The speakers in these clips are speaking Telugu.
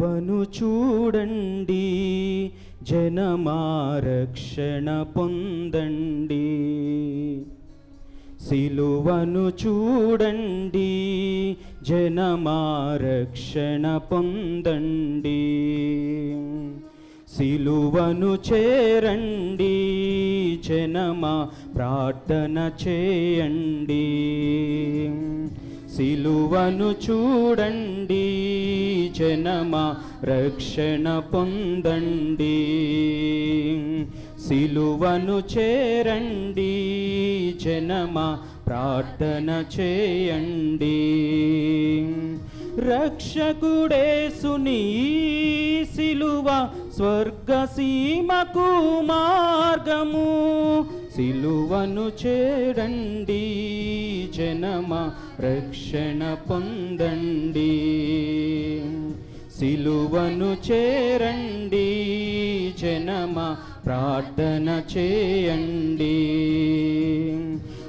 ప్రభువను చూడండి జనమారక్షణ పొందండి. సిలువను చూడండి జనమారక్షణ పొందండి. సిలువను చేరండి జనమా ప్రార్థన చేయండి. సిలువను చూడండి జనమా రక్షణ పొందండి. సిలువను చేరండి జనమా ప్రార్థన చేయండి. రక్షకుడేసుని ఈ సిలువ స్వర్గ సీమకు మార్గము. సిలువను చేరండి జనమ రక్షణ పొందండి. సిలువను చేరండి జనమ ప్రార్థన చేయండి.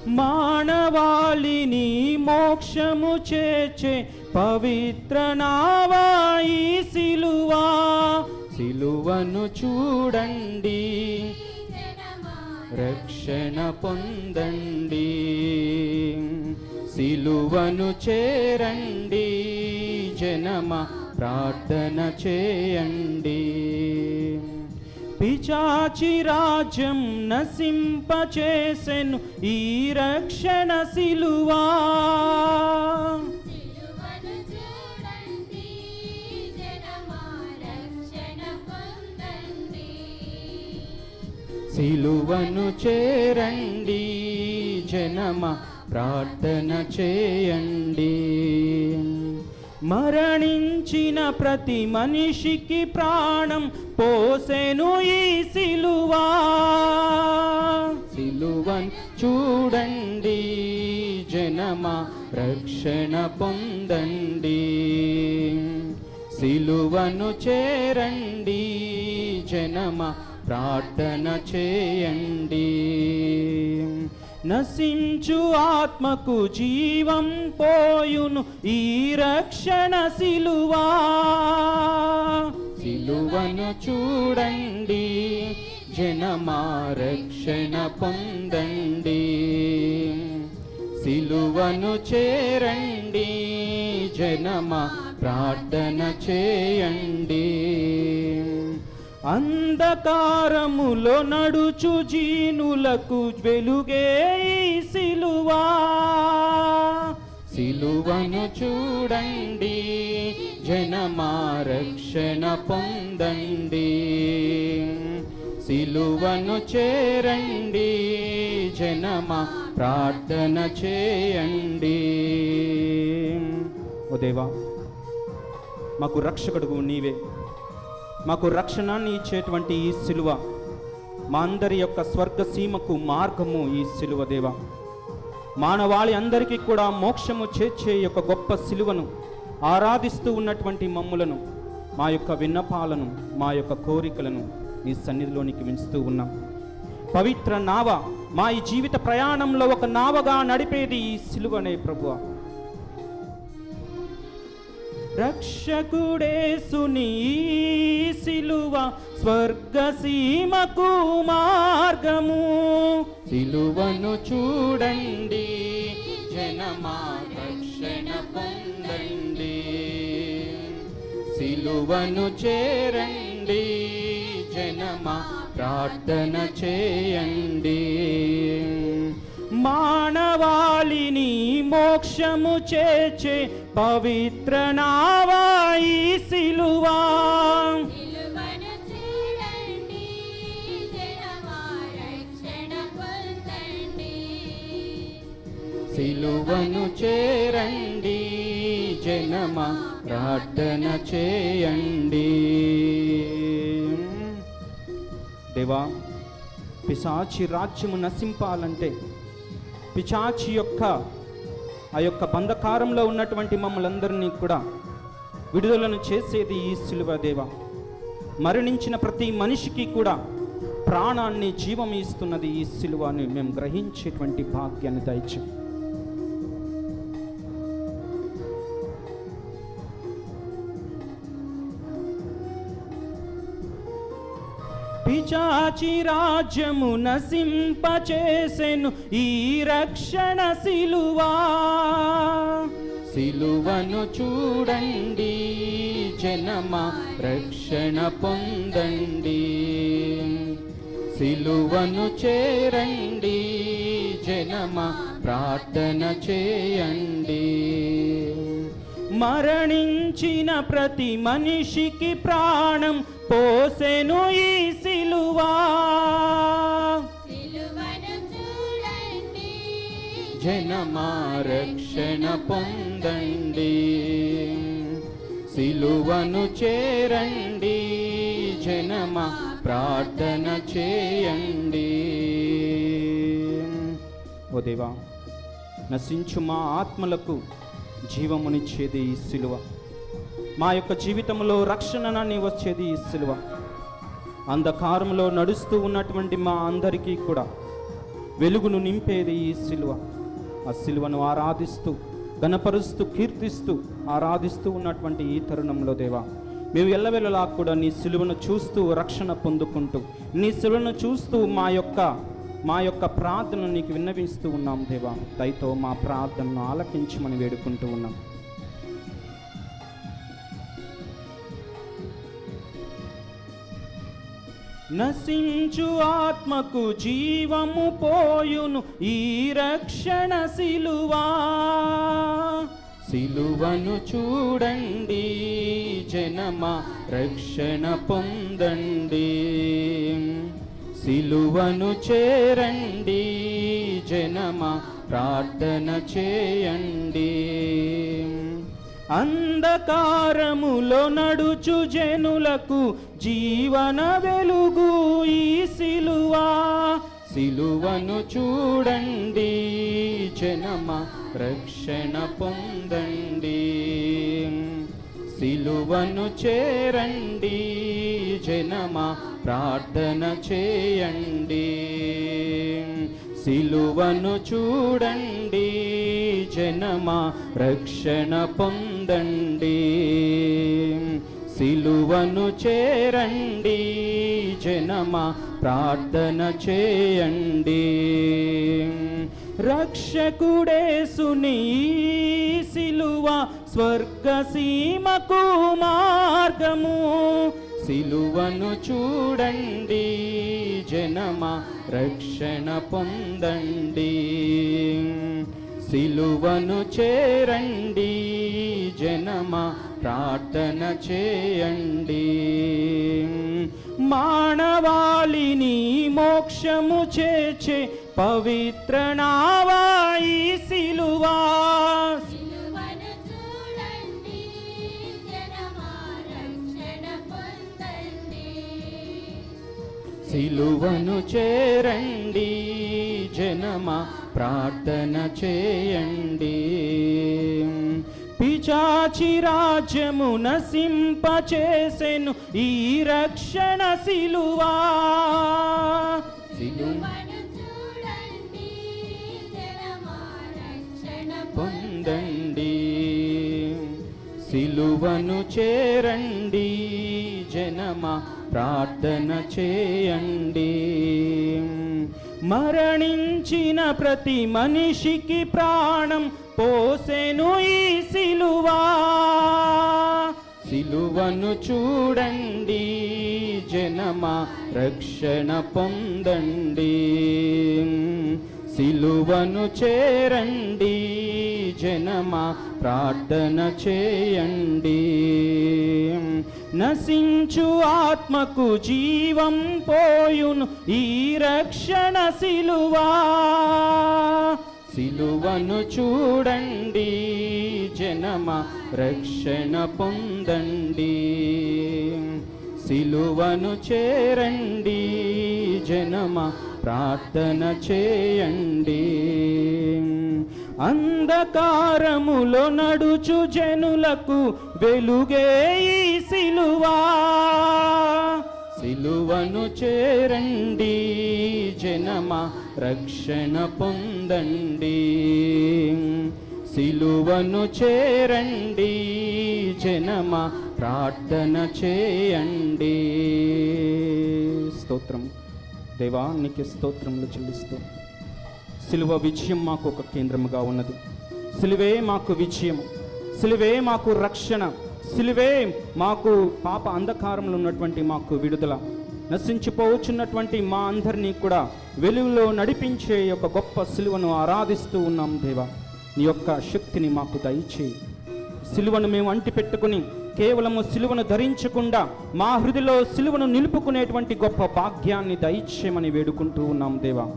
మానవాళిని మోక్షము చేర్చే పవిత్ర నావాయి సిలువా? సిలువను చూడండి రక్షణ పొందండి. సిలువను చేరండి. జనమ ప్రార్థన చేయండి. పిచాచి రాజ్యం నసింపచేసెను ఈ రక్షణ సిలువా. సిలువను చేరండి జనమ ప్రార్థన చేయండి. మరణించిన ప్రతి మనిషికి ప్రాణం పోసెను ఈ సిలువా. సిలువన్ చూడండి జనమ రక్షణ పొందండి. సిలువను చేరండి జనమ ప్రార్థన చేయండి. నశించు ఆత్మకు జీవం పోయును ఈ రక్షణ సిలువా. సిలువను చూడండి జనమా రక్షణ పొందండి. సిలువను చేరండి జనమా ప్రార్థన చేయండి. అంధకారములో నడుచు జీనులకు వెలుగే సిలువా. సిలువను చూడండి జనమా రక్షణ పొందండి. సిలువను చేరండి జనమా ప్రార్థన చేయండి. ఓ దేవా మాకు రక్షకుడుగు నీవే. మాకు రక్షణాన్ని ఇచ్చేటువంటి ఈ సిలువ. మా అందరి యొక్క స్వర్గ సీమకు మార్గము ఈ సిలువ దేవ. మానవాళి అందరికీ కూడా మోక్షము చేర్చే యొక్క గొప్ప సిలువను ఆరాధిస్తూ ఉన్నటువంటి మమ్ములను మా యొక్క విన్నపాలను మా యొక్క కోరికలను నీ సన్నిధిలోనికి వించుతూ ఉన్నాం. పవిత్ర నావ మా ఈ జీవిత ప్రయాణంలో ఒక నావగా నడిపేది ఈ సిలువనే ప్రభువా. రక్షకుడేసుని ఈ సిలువ స్వర్గ సీమకు మార్గము సిలువను చూడండి జనమా రక్షణ పొందండి. సిలువను చేరండి జనమా ప్రార్థన చేయండి. మానవాళిని మోక్షము చేర్చే పవిత్ర నావాయి సిలువా. సిలువను చేరండి జనమ ప్రార్థన చేయండి. దేవా పిశాచి రాజ్యము నశింపాలంటే పిచాచి యొక్క ఆ యొక్క బంధకారంలో ఉన్నటువంటి మమ్మల్ందరినీ కూడా విడుదలను చేసేది ఈ సిలువ దేవ. మరణించిన ప్రతి మనిషికి కూడా ప్రాణాన్ని జీవం ఇస్తున్నది ఈ సిలువ అని మేము గ్రహించేటువంటి భాగ్యాన్ని దయచే చాచి రాజ్యము నసింపచేసెను ఈ రక్షణ సిలువా. సిలువను చూడండి జనమా రక్షణ పొందండి. సిలువను చేరండి జనమా ప్రార్థన చేయండి. మరణించిన ప్రతి మనిషికి ప్రాణం పోసెను ఈ సిలువా. సిలువను చూడండి. జనమా రక్షణ పొందండి. సిలువను చేరండి. జనమా ప్రార్థన చేయండి. ఓ దేవా నశించు మా ఆత్మలకు జీవమునిచ్చేది ఈ సిలువ. మా యొక్క జీవితంలో రక్షణని వచ్చేది ఈ సిలువ. అంధకారంలో నడుస్తూ ఉన్నటువంటి మా అందరికీ కూడా వెలుగును నింపేది ఈ సిలువ. ఆ సిలువను ఆరాధిస్తూ గణపరుస్తూ కీర్తిస్తూ ఆరాధిస్తూ ఉన్నటువంటి ఈ తరుణంలో దేవా మేము ఎల్లవెల్లలా కూడా నీ సిలువను చూస్తూ రక్షణ పొందుకుంటూ నీ సిలువను చూస్తూ మా యొక్క మా యొక్క ప్రార్థనను నీకు విన్నవిస్తూ ఉన్నాం దేవా. దయతో మా ప్రార్థనను ఆలకించమని వేడుకుంటూ ఉన్నాం. నశించు ఆత్మకు జీవము పోయును ఈ రక్షణ సిలువా. సిలువను చూడండి జనమా రక్షణ పొందండి. సిలువను చేరండి జనమా ప్రార్థన చేయండి. అంధకారములో నడుచు జనులకు జీవన వెలుగు ఈ సిలువా. సిలువను చూడండి జనమ రక్షణ పొందండి. సిలువను చేరండి జనమ ప్రార్థన చేయండి. సిలువను చూడండి జనమా రక్షణ పొందండి. సిలువను చేరండి జనమా ప్రార్థన చేయండి. రక్షకుడే సునీ సిలువ స్వర్గసీమకు మార్గము సిలువను చూడండి జనమా రక్షణ పొందండి. సిలువను చేరండి జనమా ప్రార్థన చేయండి. మానవాళిని మోక్షము చేచే పవిత్ర నావాయి సిలువా. సిలువను చేరండి జనమా ప్రార్థన చేయండి. పిచాచి రాజ్యము నసింపచేసెను ఈ రక్షణ సిలువా. సిలువ సిలువను చేరండి జనమా ప్రార్థన చేయండి. మరణించిన ప్రతి మనిషికి ప్రాణం పోసెను ఈ సిలువా. సిలువను చూడండి జనమా రక్షణ పొందండి. సిలువను చేరండి జనమా ప్రార్థన చేయండి. నశించు ఆత్మకు జీవం పోయును ఈ రక్షణ సిలువా. సిలువను చూడండి జనమా రక్షణ పొందండి. సిలువను చేరండి జనమా ప్రార్థన చేయండి. అంధకారములో నడుచు జనులకు వెలుగే సిలువా. సిలువను చేరండి జనమా రక్షణ పొందండి. సిలువను చేరండి జనమా ప్రార్థన చేయండి. స్తోత్రం. దేవానికి స్తోత్రములు చెల్లిస్తూ. సిలువ విజయం మాకు ఒక కేంద్రముగా ఉన్నది. సిలువే మాకు విజయం. సిలువే మాకు రక్షణ. సిలువే మాకు పాప అంధకారంలో ఉన్నటువంటి మాకు విడుదల. నశించిపోవచ్చున్నటువంటి మా అందరినీ కూడా వెలుగులో నడిపించే యొక్క గొప్ప సిలువను ఆరాధిస్తూ ఉన్నాం దేవా. నీ యొక్క శక్తిని మాకు దయచేయి. సిలువను మేము అంటి పెట్టుకుని కేవలము సిలువను ధరించకుండా మా హృదిలో సిలువను నిలుపుకునేటువంటి గొప్ప భాగ్యాన్ని దయచేయమని వేడుకుంటూ ఉన్నాం దేవా.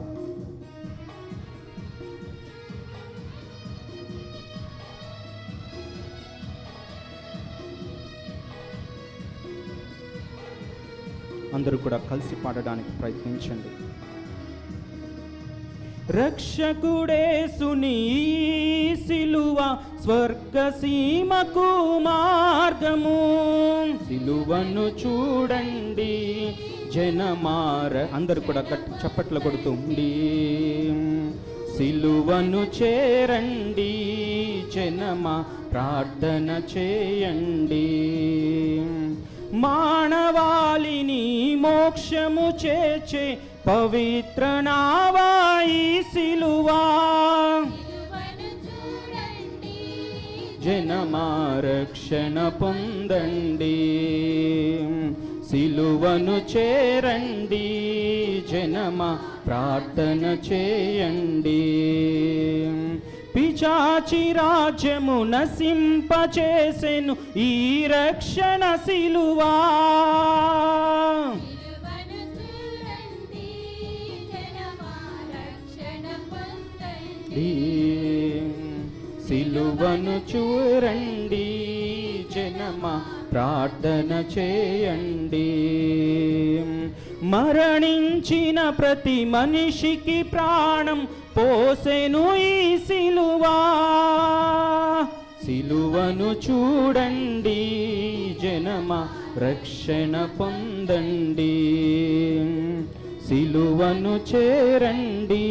అందరూ కూడా కలిసి పాడడానికి ప్రయత్నించండి. రక్షకుడేసుని సునీ సిలువ స్వర్గ సీమకు మార్గము సిలువను చూడండి జనమార అందరు కూడా గట్టి చప్పట్లు కొడుతుంది సిలువను చేరండి జనమా ప్రార్థన చేయండి. మానవాళిని మోక్షము చేచే పవిత్ర నావాయి సిలువా. సిలువను చూడండి. జనమా రక్షణ పొందండి. సిలువను చేరండి. జనమా ప్రార్థన చేయండి. పిచాచి రాజ్యము నశింపచేసెను ఈ రక్షణ సిలువా. సిలువను చూరండి జనమ ప్రార్థన చేయండి. మరణించిన ప్రతి మనిషికి ప్రాణం పోసెను ఈ సిలువా. సిలువను చూడండి జనమ రక్షణ పొందండి. సిలువను చేరండి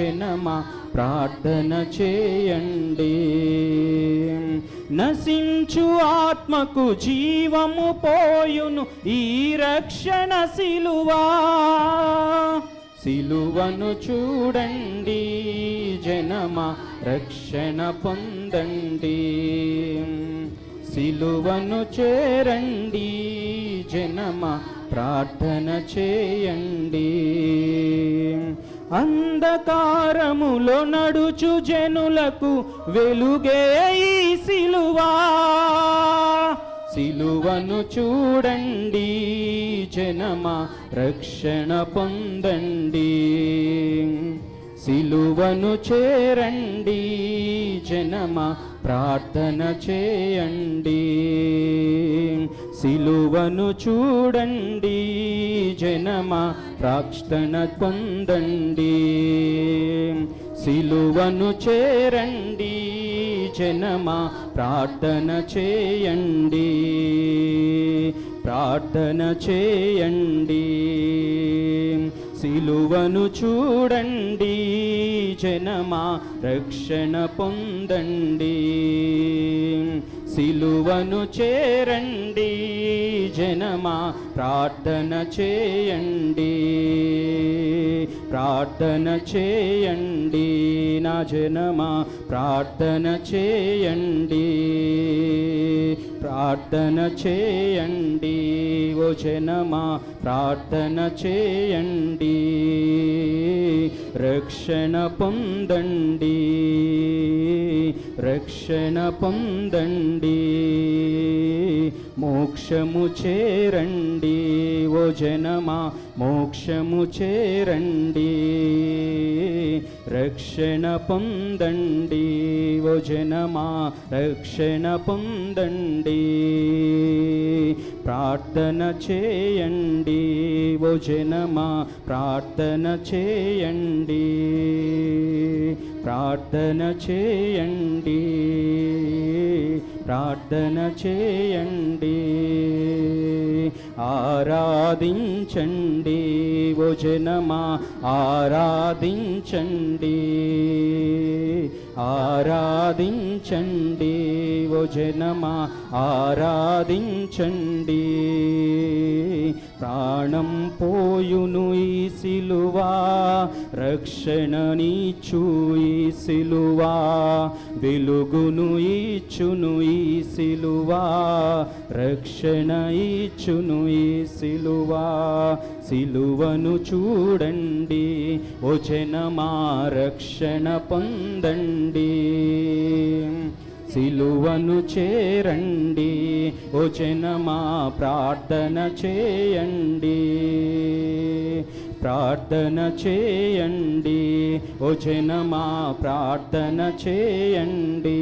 జనమ ప్రార్థన చేయండి. నశించు ఆత్మకు జీవము పోయును ఈ రక్షణ సిలువా? సిలువను చూడండి జనమ రక్షణ పొందండి. సిలువను చేరండి జనమ ప్రార్థన చేయండి. అంధకారములో నడుచు జనులకు వెలుగే ఈ సిలువా. సిలువను చూడండి జనమ రక్షణ పొందండి. సిలువను చేరండి జనమ ప్రార్థన చేయండి. సిలువను చూడండి జనమా ప్రాక్షణ పొందండి సిలువను చేరండి జనమా ప్రార్థన చేయండి. ప్రార్థన చేయండి. సిలువను చూడండి జనమా రక్షణ పొందండి. సిలువను చేరండి జనమా ప్రార్థన చేయండి. ప్రార్థన చేయండి నా జనమా ప్రార్థన చేయండి. ప్రార్థన చేయండి ఓ జనమా ప్రార్థన చేయండి. రక్షణ పొందండి. రక్షణ పొందండి మోక్షము చేరండి. ఓ జనమా మోక్షము చేరండి రక్షణ పొందండి. ఓ జనమా రక్షణ పొందండి ప్రార్థన చేయండి. ఓ జనమా ప్రార్థన చేయండి. ప్రార్థన చేయండి. ప్రార్థన చేయండి. ఆరాధించండి. భోజనమా ఆరాధించండి. ఆరాధించండి. భోజనమా ఆరాధించండి. ప్రాణం పోయును ఈ సిలువా రక్షణ నీచు ఈ సిలువా వెలుగును ఈచును ఈ సిలువా రక్షణ ఈచును ఈ సిలువా. సిలువను చూడండి ఓ జనమా రక్షణ పొందండి. సిలువను చేరండి. ఓ జనమా ప్రార్థన చేయండి. ప్రార్థన చేయండి. ఓ జనమా ప్రార్థన చేయండి.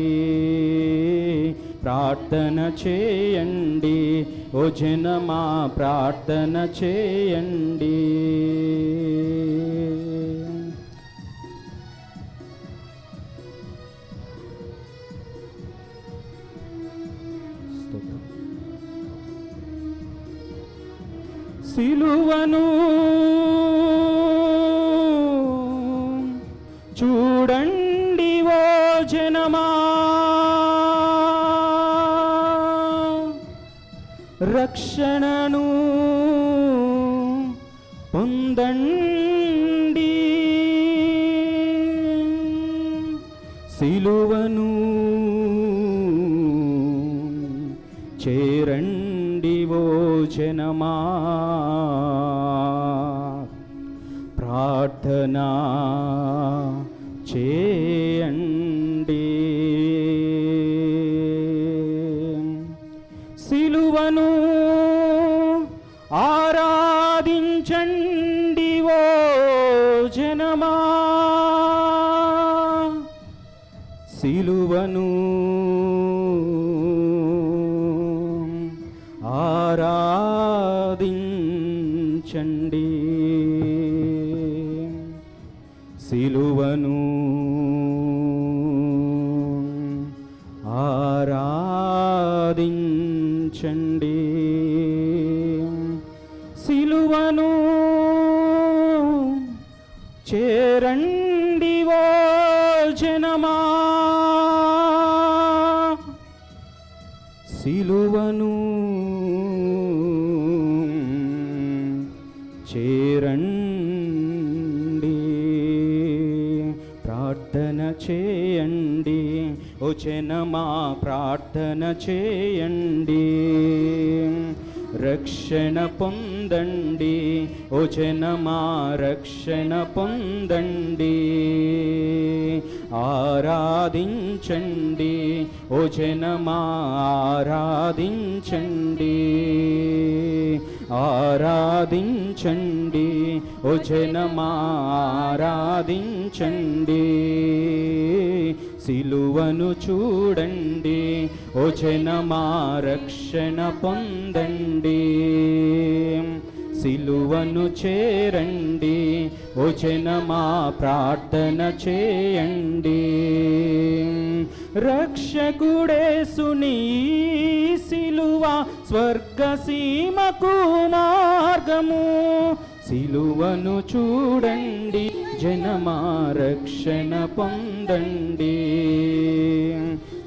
ప్రార్థన చేయండి. ఓ జనమా ప్రార్థన చేయండి. సిలువను. చూడండి ఓ జనమా. రక్షణను పొందండి. సిలువ ప్రార్థన చేయండి. సిలువను ఆరాధించండి ఓ జనమా. సిలువను ఆరాధించండి. సిలువను చేరండి ఓ జనమా. సిలువను చేరండి. ప్రార్థన చే ఓ ప్రార్థన చేయండి. రక్షణ పొందండి. ఓ జనమా రక్షణ పొందండి. ఆరాధించండి. ఓ జనమా ఆరాధించండి. ఆరాధించండి. ఓ జనమా ఆరాధించండి. సిలువను చూడండి. ఓ జనమా రక్షణ పొందండి. సిలువను చేరండి. ఓ జనమా ప్రార్థన చేయండి. రక్షకుడేసుని ఈ సిలువ స్వర్గసీమకు మార్గము సిలువను చూడండి. జనమా రక్షణ పొందండి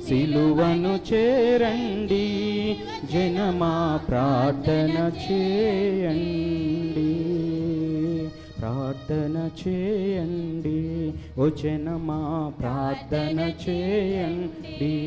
సిలువను చేరండి. జనమా ప్రార్థన చేయండి. ప్రార్థన చేయండి. ఓ జనమా ప్రార్థన చేయండి.